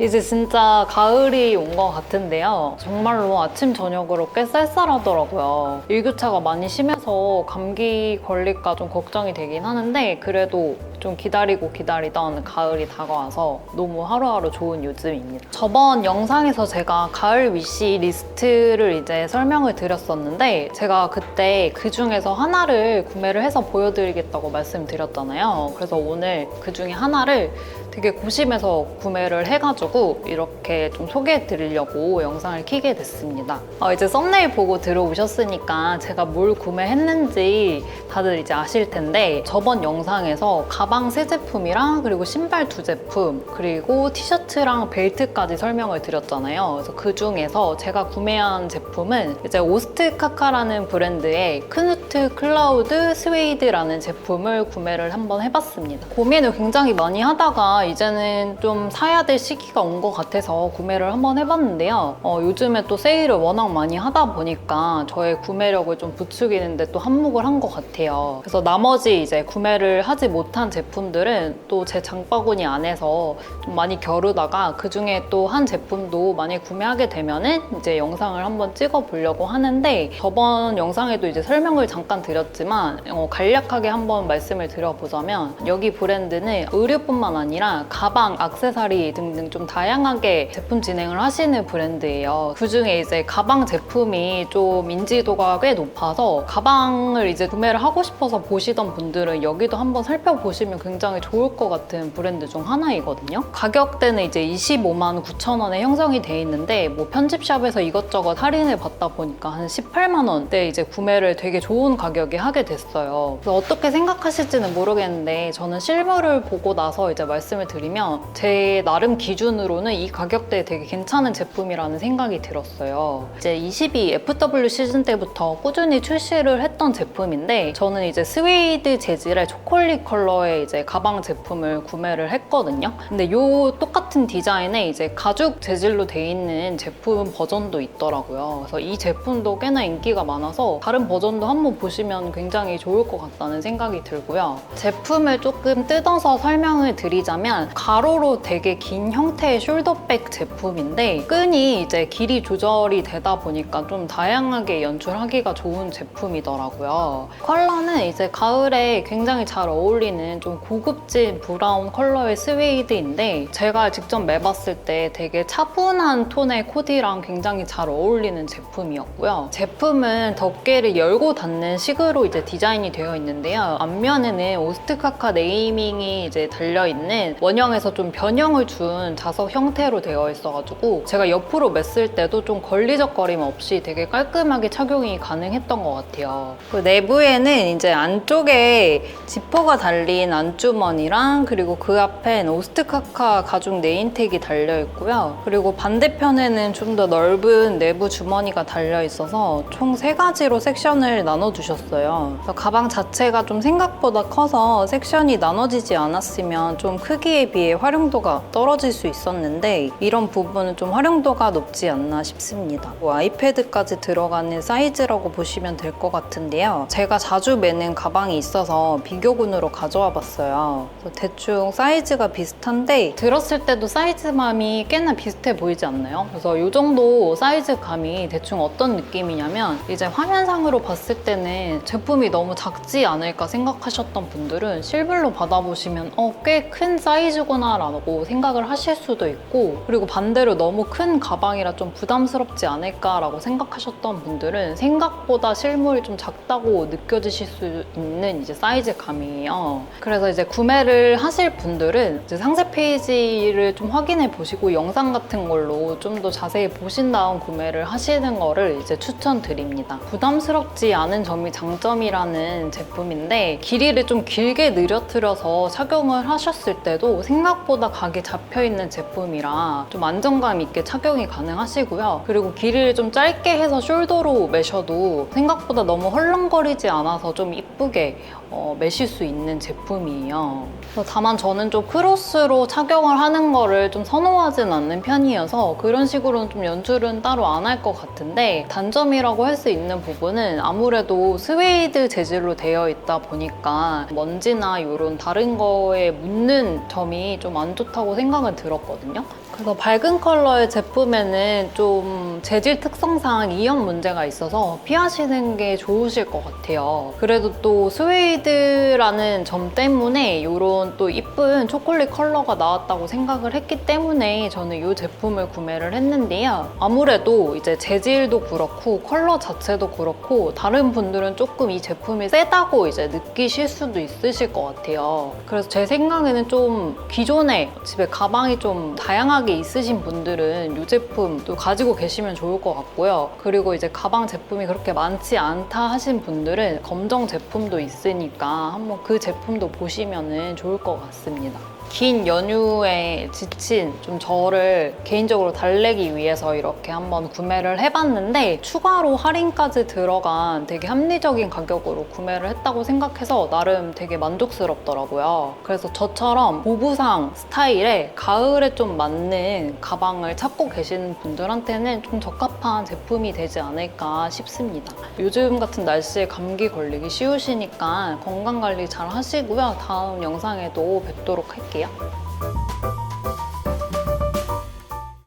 이제 진짜 가을이 온 것 같은데요. 정말로 아침, 저녁으로 꽤 쌀쌀하더라고요. 일교차가 많이 심해서 감기 걸릴까 좀 걱정이 되긴 하는데 그래도 좀 기다리고 기다리던 가을이 다가와서 너무 하루하루 좋은 요즘입니다. 저번 영상에서 제가 가을 위시 리스트를 이제 설명을 드렸었는데 제가 그때 그 중에서 하나를 구매를 해서 보여드리겠다고 말씀드렸잖아요. 그래서 오늘 그 중에 하나를 되게 고심해서 구매를 해가지고 이렇게 좀 소개해 드리려고 영상을 켜게 됐습니다. 어, 이제 썸네일 보고 들어오셨으니까 제가 뭘 구매했는지 다들 이제 아실 텐데 저번 영상에서 가방 세 제품이랑 그리고 신발 두 제품 그리고 티셔츠랑 벨트까지 설명을 드렸잖아요. 그래서 그 중에서 제가 구매한 제품은 이제 오스트 카카라는 브랜드의 크누트 클라우드 스웨이드라는 제품을 구매를 한번 해봤습니다. 고민을 굉장히 많이 하다가 이제는 좀 사야 될 시기가 온 것 같아서 구매를 한번 해봤는데요. 어, 요즘에 또 세일을 워낙 많이 하다 보니까 저의 구매력을 좀 부추기는데 또 한몫을 한 것 같아요. 그래서 나머지 이제 구매를 하지 못한 제품 들은 또 제 장바구니 안에서 좀 많이 겨루다가 그 중에 또 한 제품도 많이 구매하게 되면은 이제 영상을 한번 찍어 보려고 하는데 저번 영상에도 이제 설명을 잠깐 드렸지만 어, 간략하게 한번 말씀을 드려보자면 여기 브랜드는 의류뿐만 아니라 가방, 악세사리 등등 좀 다양하게 제품 진행을 하시는 브랜드예요. 그 중에 이제 가방 제품이 좀 인지도가 꽤 높아서 가방을 이제 구매를 하고 싶어서 보시던 분들은 여기도 한번 살펴보시면 굉장히 좋을 것 같은 브랜드 중 하나이거든요. 가격대는 이제 25만 9천 원에 형성이 돼 있는데 뭐 편집샵에서 이것저것 할인을 받다 보니까 한 18만 원대 이제 구매를 되게 좋은 가격에 하게 됐어요. 그래서 어떻게 생각하실지는 모르겠는데 저는 실물을 보고 나서 이제 말씀을 드리면 제 나름 기준으로는 이 가격대에 되게 괜찮은 제품이라는 생각이 들었어요. 이제 22 FW 시즌 때부터 꾸준히 출시를 했던 제품인데 저는 이제 스웨이드 재질의 초콜릿 컬러의 이제 가방 제품을 구매를 했거든요. 근데 이 똑같은 디자인에 이제 가죽 재질로 돼 있는 제품 버전도 있더라고요. 그래서 이 제품도 꽤나 인기가 많아서 다른 버전도 한번 보시면 굉장히 좋을 것 같다는 생각이 들고요. 제품을 조금 뜯어서 설명을 드리자면 가로로 되게 긴 형태의 숄더백 제품인데 끈이 이제 길이 조절이 되다 보니까 좀 다양하게 연출하기가 좋은 제품이더라고요. 컬러는 이제 가을에 굉장히 잘 어울리는 좀 고급진 브라운 컬러의 스웨이드인데 제가 직접 매봤을 때 되게 차분한 톤의 코디랑 굉장히 잘 어울리는 제품이었고요. 제품은 덮개를 열고 닫는 식으로 이제 디자인이 되어 있는데요. 앞면에는 오스트카카 네이밍이 이제 달려있는 원형에서 좀 변형을 준 자석 형태로 되어 있어가지고 제가 옆으로 맸을 때도 좀 걸리적거림 없이 되게 깔끔하게 착용이 가능했던 것 같아요. 그 내부에는 이제 안쪽에 지퍼가 달린 안주머니랑 그리고 그 앞엔 오스트카카 가죽 네임택이 달려 있고요. 그리고 반대편에는 좀 더 넓은 내부 주머니가 달려 있어서 총 세 가지로 섹션을 나눠 주셨어요. 그래서 가방 자체가 좀 생각보다 커서 섹션이 나눠지지 않았으면 좀 크기에 비해 활용도가 떨어질 수 있었는데 이런 부분은 좀 활용도가 높지 않나 싶습니다. 뭐 아이패드까지 들어가는 사이즈라고 보시면 될 것 같은데요. 제가 자주 매는 가방이 있어서 비교군으로 가져와 봤어요. 그래서 대충 사이즈가 비슷한데 들었을 때도 사이즈감이 꽤나 비슷해 보이지 않나요? 그래서 이 정도 사이즈감이 대충 어떤 느낌이냐면 이제 화면상으로 봤을 때는 제품이 너무 작지 않을까 생각하셨던 분들은 실물로 받아보시면 어, 꽤 큰 사이즈구나 라고 생각을 하실 수도 있고 그리고 반대로 너무 큰 가방이라 좀 부담스럽지 않을까라고 생각하셨던 분들은 생각보다 실물이 좀 작다고 느껴지실 수 있는 이제 사이즈감이에요. 그래서 이제 구매를 하실 분들은 이제 상세 페이지를 좀 확인해 보시고 영상 같은 걸로 좀 더 자세히 보신 다음 구매를 하시는 거를 이제 추천드립니다. 부담스럽지 않은 점이 장점이라는 제품인데 길이를 좀 길게 늘어뜨려서 착용을 하셨을 때도 생각보다 각이 잡혀 있는 제품이라 좀 안정감 있게 착용이 가능하시고요. 그리고 길이를 좀 짧게 해서 숄더로 매셔도 생각보다 너무 헐렁거리지 않아서 좀 이쁘게 어, 매실 수 있는 제품 이에요. 그래서 다만 저는 좀 크로스로 착용을 하는 거를 좀 선호하진 않는 편이어서 그런 식으로는 좀 연출은 따로 안 할 것 같은데 단점이라고 할 수 있는 부분은 아무래도 스웨이드 재질로 되어 있다 보니까 먼지나 이런 다른 거에 묻는 점이 좀 안 좋다고 생각은 들었거든요. 그래서 밝은 컬러의 제품에는 좀 재질 특성상 이염 문제가 있어서 피하시는 게 좋으실 것 같아요. 그래도 또 스웨이드라는 점 때문에 이런 또 이쁜 초콜릿 컬러가 나왔다고 생각을 했기 때문에 저는 이 제품을 구매를 했는데요. 아무래도 이제 재질도 그렇고 컬러 자체도 그렇고 다른 분들은 조금 이 제품이 세다고 이제 느끼실 수도 있으실 것 같아요. 그래서 제 생각에는 좀 기존에 집에 가방이 좀 다양하게 있으신 분들은 이 제품도 가지고 계시면 좋을 것 같고요. 그리고 이제 가방 제품이 그렇게 많지 않다 하신 분들은 검정 제품도 있으니까 한번 그 제품도 보시면 좋을 것 같습니다. 긴 연휴에 지친 좀 저를 개인적으로 달래기 위해서 이렇게 한번 구매를 해봤는데 추가로 할인까지 들어간 되게 합리적인 가격으로 구매를 했다고 생각해서 나름 되게 만족스럽더라고요. 그래서 저처럼 보부상 스타일의 가을에 좀 맞는 가방을 찾고 계시는 분들한테는 좀 적합한 제품이 되지 않을까 싶습니다. 요즘 같은 날씨에 감기 걸리기 쉬우시니까 건강 관리 잘 하시고요. 다음 영상에도 뵙도록 할게 요.